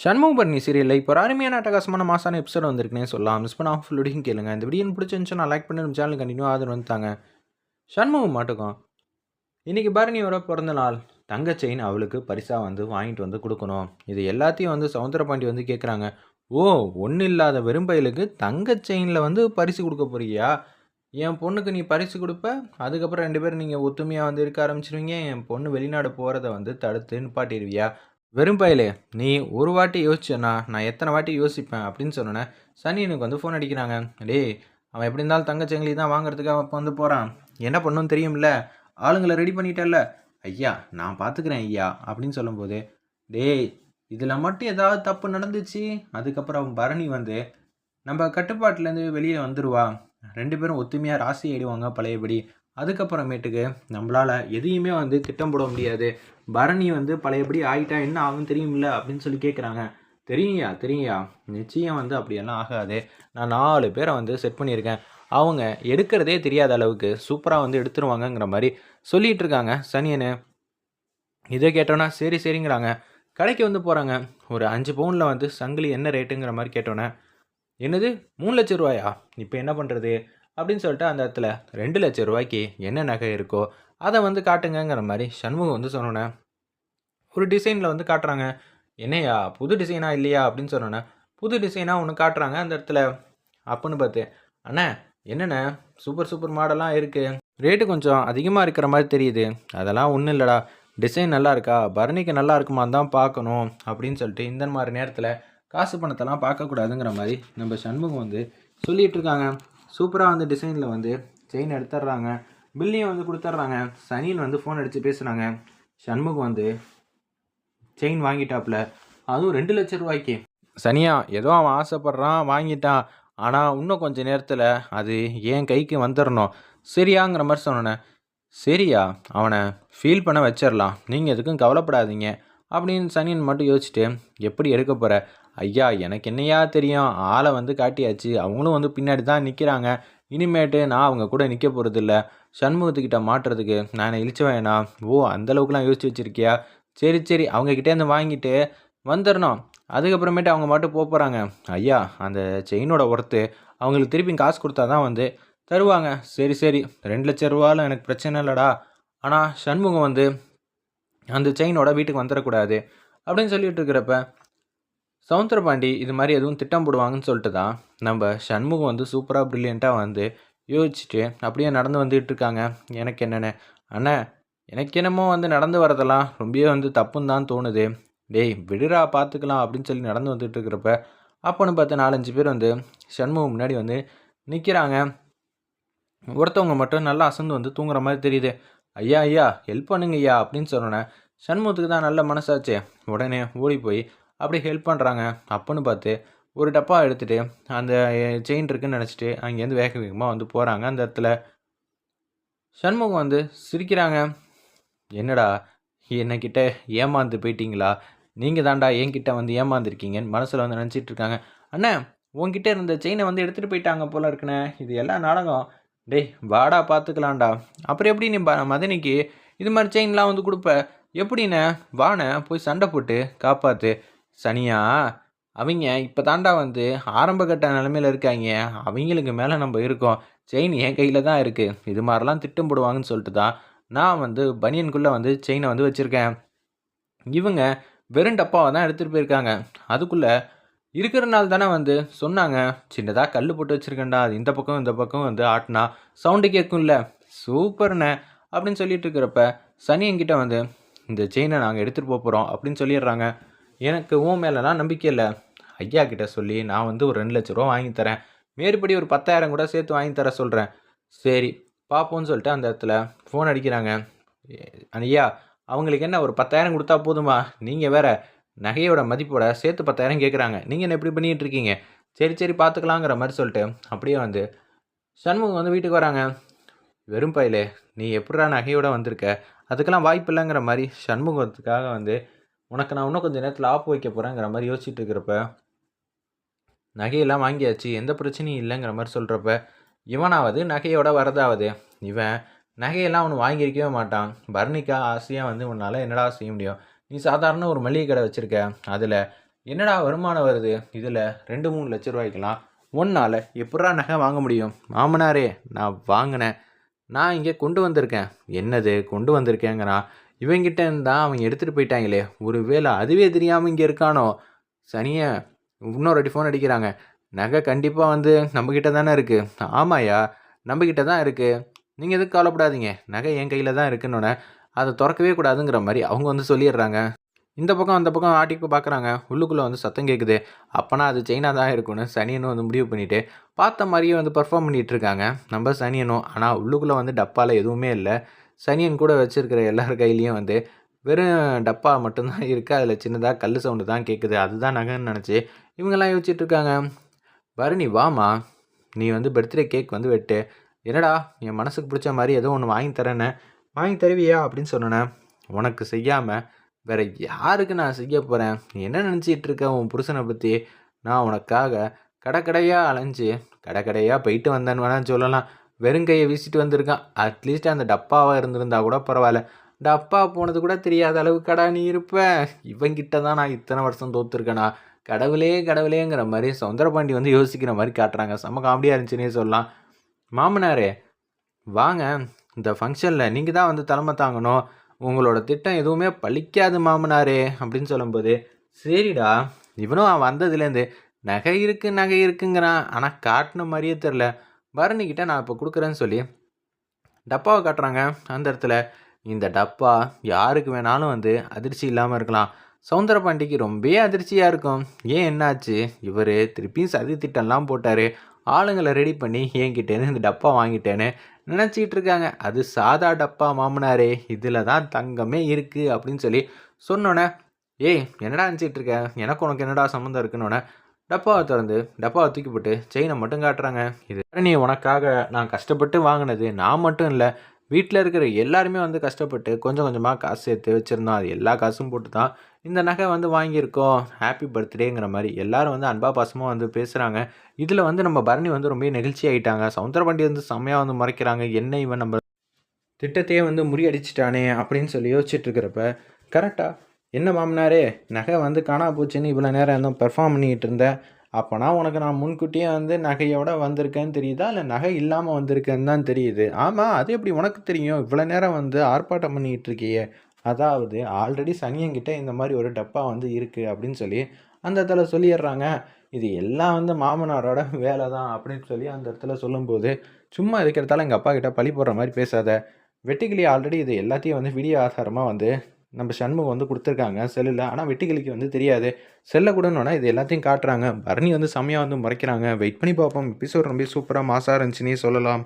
சண்முகபரணி சீரியலில் இப்போ ஒரு அருமையான அட்டகாசமான மாசான எபிசோட் வந்திருக்குனே சொல்லலாம். மிஸ் பண்ண ஆஃப் ஃபுல்லோடையும் கேளுங்க. இந்த வீடியோ பிடிச்சிருந்துச்சு நான் லைக் பண்ணி நம்ம சேனல் கண்டினியூ ஆதரவு வந்துட்டாங்க சண்முகம் மாட்டுக்கும் இன்றைக்கி பரணியோட பிறந்த நாள். தங்க செயின் அவளுக்கு பரிசாக வந்து வாங்கிட்டு வந்து கொடுக்கணும். இது எல்லாத்தையும் வந்து சவுந்தரபாண்டி வந்து கேட்குறாங்க ஓ ஒன்றும் இல்லாத வெறும்பயலுக்கு தங்க செயினில் வந்து பரிசு கொடுக்க போறியா? என் பொண்ணுக்கு நீ பரிசு கொடுப்ப? அதுக்கப்புறம் ரெண்டு பேரும் நீங்கள் ஒத்துமையாக வந்து இருக்க ஆரம்பிச்சிருவீங்க. என் பொண்ணு வெளிநாடு போகிறத வந்து தடுத்து நிப்பாட்டிடுவியா வெறும் பயலே நீ ஒரு வாட்டி யோசிச்சேண்ணா நான் எத்தனை வாட்டி யோசிப்பேன் அப்படின்னு சொன்னோன்னே சனி எனக்கு வந்து ஃபோன் அடிக்கிறாங்க. டேய் அவன் எப்படி இருந்தாலும் தங்கச்செங்கலி தான் வாங்குறதுக்கு அவன் இப்போ வந்து போகிறான் என்ன பண்ணுன்னு தெரியும்ல? ஆளுங்களை ரெடி பண்ணிட்டல்ல? ஐயா நான் பார்த்துக்கிறேன் ஐயா அப்படின்னு சொல்லும்போது டேய் இதில் மட்டும் ஏதாவது தப்பு நடந்துச்சு? அதுக்கப்புறம் பரணி வந்து நம்ம கட்டுப்பாட்டிலேருந்து வெளியே வந்துடுவா ரெண்டு பேரும் ஒத்துமையாக ராசி ஆயிடுவாங்க பழையபடி. அதுக்கப்புறமேட்டுக்கு நம்மளால் எதையுமே வந்து திட்டம் போட முடியாது. பரணி வந்து பழையபடி ஆகிட்டா என்ன ஆகும் தெரியும்ல அப்படின்னு சொல்லி கேட்குறாங்க தெரியுங்கய்யா தெரியுங்கய்யா நிச்சயம் வந்து அப்படியெல்லாம் ஆகாது. நான் நாலு பேரை வந்து செட் பண்ணியிருக்கேன். அவங்க எடுக்கிறதே தெரியாத அளவுக்கு சூப்பராக வந்து எடுத்துருவாங்கங்கிற மாதிரி சொல்லிகிட்டு இருக்காங்க. சனியனு. இதை கேட்டோன்னா சரி சரிங்கிறாங்க. கடைக்கு வந்து போகிறாங்க ஒரு அஞ்சு பவுனில் வந்து சங்கிலி என்ன ரேட்டுங்கிற மாதிரி கேட்டோன்னே என்னது? மூணு லட்ச ரூபாயா? இப்போ என்ன பண்ணுறது அப்படின்னு சொல்லிட்டு அந்த இடத்துல ரெண்டு லட்ச ரூபாய்க்கு என்ன நகை இருக்கோ அதை வந்து காட்டுங்கங்கிற மாதிரி சண்முகம் வந்து சொன்னோன்னே ஒரு டிசைனில் வந்து காட்டுறாங்க. என்னையா புது டிசைனா இல்லையா அப்படின்னு சொன்னோன்னே புது டிசைனாக ஒன்று காட்டுறாங்க அந்த இடத்துல. அப்புன்னு பார்த்து அண்ணா என்னண்ணே சூப்பர் சூப்பர் மாடலாம் இருக்குது ரேட்டு கொஞ்சம் அதிகமாக இருக்கிற மாதிரி தெரியுது. அதெல்லாம் ஒன்றும் இல்லைடா. டிசைன் நல்லா இருக்கா? பரணிக்கு நல்லா இருக்குமா தான் பார்க்கணும் அப்படின்னு சொல்லிட்டு இந்த மாதிரி நேரத்தில் காசு பணத்தெல்லாம் பார்க்கக்கூடாதுங்கிற மாதிரி நம்ம சண்முகம் வந்து சொல்லிகிட்டு இருக்காங்க. சூப்பராக வந்து டிசைனில் வந்து செயின் எடுத்துடுறாங்க. பில்லையும் வந்து கொடுத்துட்றாங்க. சனியில் வந்து ஃபோன் அடித்து பேசுகிறாங்க சண்முகம் வந்து செயின் வாங்கிட்டாப்புல. அதுவும் ரெண்டு லட்ச ரூபாய்க்கு. சனியா ஏதோ அவன் ஆசைப்பட்றான் வாங்கிட்டான். ஆனால் இன்னும் கொஞ்சம் நேரத்தில் அது என் கைக்கு வந்துடணும் சரியாங்கிற மாதிரி சொன்னோன்னே சரியா அவனை ஃபீல் பண்ண வச்சிடலாம். நீங்கள் எதுக்கும் கவலைப்படாதீங்க. அப்படின்னு சனியன் மட்டும் யோசிச்சுட்டு எப்படி எடுக்க போகிற ஐயா எனக்கு என்னையா தெரியும்? ஆளை வந்து காட்டியாச்சு. அவங்களும் வந்து பின்னாடி தான் நிற்கிறாங்க இனிமேட்டு நான் அவங்க கூட நிற்க போகிறதில்ல சண்முகத்துக்கிட்ட மாட்டுறதுக்கு நான் இழிச்ச வேணாம் ஓ அந்தளவுக்குலாம் யோசிச்சு வச்சுருக்கியா? சரி சரி அவங்கக்கிட்டேருந்து வாங்கிட்டு வந்துடணும் அதுக்கப்புறமேட்டு அவங்க மட்டும் போக போகிறாங்க ஐயா அந்த செயினோட ஒர்த்து அவங்களுக்கு திருப்பி காசு கொடுத்தா தான் வந்து தருவாங்க. சரி சரி ரெண்டு லட்ச ரூபாலும் எனக்கு பிரச்சனை இல்லைடா. ஆனால் சண்முகம் வந்து அந்த செயினோட வீட்டுக்கு வந்துடக்கூடாது அப்படின்னு சொல்லிட்டு இருக்கிறப்ப சவுந்தரபாண்டி இது மாதிரி எதுவும் திட்டம் போடுவாங்கன்னு சொல்லிட்டு தான் நம்ம சண்முகம் வந்து சூப்பராக ப்ரில்லியண்ட்டாக வந்து யோசிச்சுட்டு அப்படியே நடந்து வந்துகிட்டு இருக்காங்க. எனக்கு என்னென்ன? அண்ணா எனக்கு என்னமோ வந்து நடந்து வரதெல்லாம் ரொம்பவே வந்து தப்புன்னு தான் தோணுது. டேய் விடுறா பார்த்துக்கலாம் அப்படின்னு சொல்லி நடந்து வந்துட்டு இருக்கிறப்ப அப்போன்னு பார்த்து நாலஞ்சு பேர் வந்து சண்முகம் முன்னாடி வந்து நிற்கிறாங்க ஒருத்தவங்க மட்டும் நல்லா அசந்து வந்து தூங்குற மாதிரி தெரியுது. ஐயா ஐயா ஹெல்ப் பண்ணுங்க ஐயா அப்படின்னு சொன்னோன்னே சண்முகத்துக்கு தான் நல்ல மனசாச்சே. உடனே ஓடி போய் அப்படி ஹெல்ப் பண்ணுறாங்க அப்போன்னு பார்த்து ஒரு டப்பா எடுத்துகிட்டு அந்த செயின் இருக்குன்னு நினச்சிட்டு அங்கேருந்து வேக வேகமாக வந்து போகிறாங்க அந்த இடத்துல சண்முகம் வந்து சிரிக்கிறாங்க. என்னடா என்னக்கிட்ட ஏமாந்து போயிட்டீங்களா? நீங்கள் தாண்டா என்கிட்ட வந்து ஏமாந்துருக்கீங்கன்னு மனசில் வந்து நினச்சிட்டு இருக்காங்க. அண்ணே உங்ககிட்ட இருந்த செயினை வந்து எடுத்துகிட்டு போயிட்டாங்க போல இருக்குண்ணே. இது எல்லாம் நாடகம். டேய் வாடா பார்த்துக்கலாம்டா அப்புறம் எப்படி நீ மதனிக்கு இது மாதிரி செயின்லாம் வந்து கொடுப்ப? எப்படிண்ணே? வாண்ணே போய் சண்டை போட்டு காப்பாற்று சனியா அவங்க இப்போ தாண்டா வந்து ஆரம்பகட்ட நிலமையில இருக்காங்க அவங்களுக்கு மேலே நம்ம இருக்கோம். செயின் என் கையில் தான் இருக்குது இது மாதிரிலாம் திட்டம் போடுவாங்கன்னு சொல்லிட்டு தான் நான் வந்து பனியனுக்குள்ளே வந்து செயினை வந்து வச்சுருக்கேன். இவங்க வெறும் டப்பாவை தான் எடுத்துகிட்டு போயிருக்காங்க. அதுக்குள்ளே இருக்கிறனால தானே வந்து சொன்னாங்க. சின்னதாக கல் போட்டு வச்சுருக்கேன்டா. அது இந்த பக்கம் இந்த பக்கம் வந்து ஆட்டினா சவுண்டு கேட்கும்ல. சூப்பர்ண்ணே அப்படின்னு சொல்லிட்டு இருக்கிறப்ப சனி என்கிட்ட வந்து இந்த செயினை நாங்கள் எடுத்துகிட்டு போக போகிறோம் அப்படின்னு சொல்லிடுறாங்க. எனக்கு உன் மேலெலாம் நம்பிக்கை இல்லை. ஐயா கிட்ட சொல்லி நான் வந்து ஒரு ரெண்டு லட்ச ரூபா வாங்கி தரேன். மேற்படி ஒரு பத்தாயிரம் கூட சேர்த்து வாங்கி தர சொல்கிறேன் சரி பார்ப்போம்னு சொல்லிட்டு அந்த இடத்துல ஃபோன் அடிக்கிறாங்க. ஐயா அவங்களுக்கு என்ன ஒரு பத்தாயிரம் கொடுத்தா போதுமா? நீங்கள் வேற நகையோட மதிப்போட சேர்த்து பத்தாயிரம் கேட்குறாங்க நீங்கள் என்ன எப்படி பண்ணிகிட்டு இருக்கீங்க? சரி சரி பார்த்துக்கலாங்கிற மாதிரி சொல்லிட்டு அப்படியே வந்து சண்முகம் வந்து வீட்டுக்கு வராங்க. வெறும் பயிலே நீ எப்படா நகையோட வந்திருக்க? அதுக்கெல்லாம் வாய்ப்பு இல்லைங்கிற மாதிரி சண்முகத்துக்காக வந்து உனக்கு நான் இன்னும் கொஞ்சம் நேரத்தில் ஆப்பு வைக்க போகிறேங்கிற மாதிரி யோசிச்சுட்டு இருக்கிறப்ப நகையெல்லாம் வாங்கியாச்சு எந்த பிரச்சனையும் இல்லைங்கிற மாதிரி சொல்கிறப்ப இவனாவது நகையோட வரதாவது? இவன் நகையெல்லாம் அவனு வாங்கியிருக்கவே மாட்டான். பர்னிக்கா ஆசையாக வந்து உன்னால் என்னடா செய்ய முடியும்? நீ சாதாரண ஒரு மளிகை கடை வச்சுருக்க அதில் என்னடா வருமானம் வருது? இதில் ரெண்டு மூணு லட்ச ரூபாய்க்கெலாம் ஒன்றால் எப்படா நகை வாங்க முடியும்? மாமனாரே நான் வாங்கினேன். நான் இங்கே கொண்டு வந்திருக்கேன். என்னது கொண்டு வந்திருக்கேங்கிறான். இவங்கிட்ட இருந்தால் அவங்க எடுத்துகிட்டு போயிட்டாங்களே. ஒருவேளை அதுவே தெரியாமல் இங்கே இருக்கானோ? சனியை இன்னொரு அடி ஃபோன் அடிக்கிறாங்க. நகை கண்டிப்பாக வந்து நம்மக்கிட்ட தானே இருக்குது ஆமாயா நம்மக்கிட்ட தான் இருக்குது நீங்கள் எதுக்கு கவலைப்படாதீங்க. நகை என் கையில் தான் இருக்குன்னொன்னே அதை திறக்கவே கூடாதுங்கிற மாதிரி அவங்க வந்து சொல்லிடுறாங்க. இந்த பக்கம் அந்த பக்கம் ஆட்டிக்கு பார்க்குறாங்க உள்ளுக்குள்ளே வந்து சத்தம் கேட்குது அப்போனா அது செயினாக தான் இருக்கும்னு சனியனும் வந்து முடிவு பண்ணிவிட்டு பார்த்த மாதிரியே வந்து பர்ஃபார்ம் பண்ணிகிட்ருக்காங்க நம்ம சனியனும் ஆனால் உள்ளுக்குள்ளே வந்து டப்பாவில் எதுவுமே இல்லை. சனியன் கூட வச்சுருக்கிற எல்லார் கையிலையும் வந்து வெறும் டப்பா மட்டும்தான் இருக்குது அதில் சின்னதாக கல் சவுண்டு தான் கேட்குது அதுதான் நகைன்னு நினச்சி இவங்கெல்லாம் யோசிச்சுட்டு இருக்காங்க. பரணி வாமா. நீ வந்து பர்த்டே கேக் வந்து வெட்டு. என்னடா என் மனசுக்கு பிடிச்ச மாதிரி ஏதோ ஒன்று வாங்கி தரேன்னு. வாங்கி தருவியா? அப்படின்னு சொன்னேன் உனக்கு செய்யாமல் வேற யாருக்கு நான் செய்ய போகிறேன் நீ என்ன நினச்சிட்டு இருக்க உன் புருஷனை பற்றி நான் உனக்காக கடை கடையாக அலைஞ்சு கடை கடையாக போயிட்டு வந்தேன்னு வேணால் சொல்லலாம். வெறுங்கையை வீசிட்டு வந்திருக்கான். அட்லீஸ்ட் அந்த டப்பாவாக இருந்திருந்தா கூட பரவாயில்ல. டப்பா போனது கூட தெரியாத அளவுக்கு நீ இருப்ப. இவங்கிட்ட தான் நான் இத்தனை வருஷம் தோத்துருக்கேனா? கடவுளே கடவுளேங்கிற மாதிரி சவுந்தரபாண்டி வந்து யோசிக்கிற மாதிரி காட்டுறாங்க. செம்ம காமெடியாக இருந்துச்சுன்னே சொல்லலாம். மாமனாரே வாங்க. இந்த ஃபங்க்ஷனில் நீங்கள் தான் வந்து தலைமை தாங்கணும். உங்களோட திட்டம் எதுவுமே பழிக்காது மாமனாரே அப்படின்னு சொல்லும்போது சரிடா. இவனும் அவன் வந்ததுலேருந்து நகை இருக்கு நகை இருக்குங்கிறான். ஆனால் காட்டின மாதிரியே தெரில பரணிக்கிட்ட நான் இப்போ கொடுக்குறேன்னு சொல்லி டப்பாவை காட்டுறாங்க. அந்த இடத்துல இந்த டப்பா யாருக்கு வேணாலும் வந்து அதிர்ச்சி இல்லாமல் இருக்கலாம். சவுந்தர பாண்டிக்கு ரொம்ப அதிர்ச்சியாக இருக்கும். ஏன் என்னாச்சு? இவர் திருப்பியும் சதி திட்டம்லாம் போட்டார். ஆளுங்களை ரெடி பண்ணி என்கிட்டேன்னு இந்த டப்பா வாங்கிட்டேன்னு நினச்சிக்கிட்டு இருக்காங்க. அது சாதா டப்பா மாமனாரே இதில் தான் தங்கமே இருக்குது அப்படின்னு சொல்லி சொன்னோன்னே ஏய் என்னடா நினச்சிட்டு இருக்க? எனக்கு உனக்கு என்னடா சம்மந்தம் இருக்குன்னொன்னே டப்பாவை திறந்து டப்பாவை தூக்கி போட்டு செயினை மட்டும் காட்டுறாங்க. இது நீ உனக்காக நான் கஷ்டப்பட்டு வாங்கினது நான் மட்டும் இல்லை. வீட்டில் இருக்கிற எல்லாருமே வந்து கஷ்டப்பட்டு கொஞ்சம் கொஞ்சமாக காசு சேர்த்து வச்சுருந்தோம் அது எல்லா காசும் போட்டு தான் இந்த நகை வந்து வாங்கியிருக்கோம். ஹாப்பி பர்த்டேங்கிற மாதிரி எல்லாரும் வந்து அன்பா பாசமாக வந்து பேசுகிறாங்க இதில் வந்து நம்ம பரணி வந்து ரொம்ப நெகிழ்ச்சி ஆகிட்டாங்க சவுந்தரபாண்டி வந்து செம்மையாக வந்து மறைக்கிறாங்க. என்ன இவன் நம்ம திட்டத்தையே வந்து முறியடிச்சிட்டானே அப்படின்னு சொல்லி யோசிச்சுட்டு இருக்கிறப்ப கரெக்டாக என்ன மாமனாரே நகை வந்து காணா போச்சுன்னு இவ்வளோ நேரம் இருந்தும் பெர்ஃபார்ம் பண்ணிக்கிட்டு இருந்தேன் அப்போனா உனக்கு நான் முன்கூட்டியே வந்து நகையோட வந்திருக்கேன்னு தெரியுதா? இல்லை நகை இல்லாமல் வந்திருக்கேன்னு தான் தெரியுது. ஆமாம் அது எப்படி உனக்கு தெரியும்? இவ்வளோ நேரம் வந்து ஆர்ப்பாட்டம் பண்ணிக்கிட்டு இருக்கியே. அதாவது ஆல்ரெடி சனியங்கிட்ட இந்த மாதிரி ஒரு டப்பா வந்து இருக்குது அப்படின்னு சொல்லி அந்த இடத்துல சொல்லிடுறாங்க. இது எல்லாம் வந்து மாமனாரோட வேலை தான் அப்படின்னு சொல்லி அந்த இடத்துல சொல்லும்போது சும்மா இருக்கிறதால எங்கள் அப்பா கிட்ட பழி போடுற மாதிரி பேசாத. வெட்டிக்கிளி ஆல்ரெடி இது எல்லாத்தையும் வந்து வீடியோ ஆதாரமாக வந்து நம்ம சண்முகம் வந்து கொடுத்துருக்காங்க செல்லில். ஆனால் வெட்டிக்கிளிக்கு வந்து தெரியாது. செல்ல கூடணுன்னா இது எல்லாத்தையும் காட்டுறாங்க. பரணி வந்து செம்மையாக வந்து முறைக்கிறாங்க. வெயிட் பண்ணி பார்ப்போம். எபிசோட் ரொம்ப சூப்பராக மாசாக இருந்துச்சுன்னே சொல்லலாம்.